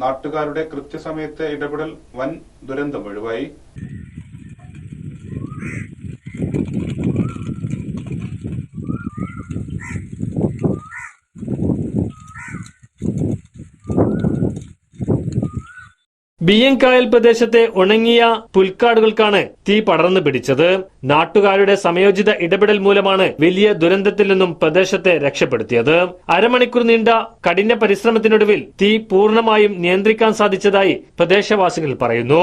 നാട്ടുകാരുടെ കൃത്യസമയത്തെ ഇടപെടൽ വൻ ദുരന്തം ഒഴിവായി. ബിയ്യങ്കായൽ പ്രദേശത്തെ ഉണങ്ങിയ പുൽക്കാടുകൾക്കാണ് തീ പടർന്നു പിടിച്ചത്. നാട്ടുകാരുടെ സമയോചിത ഇടപെടൽ മൂലമാണ് വലിയ ദുരന്തത്തിൽ നിന്നും പ്രദേശത്തെ രക്ഷപ്പെടുത്തിയത്. അരമണിക്കൂർ നീണ്ട കഠിന പരിശ്രമത്തിനൊടുവിൽ തീ പൂർണമായും നിയന്ത്രിക്കാൻ സാധിച്ചതായി പ്രദേശവാസികൾ പറയുന്നു.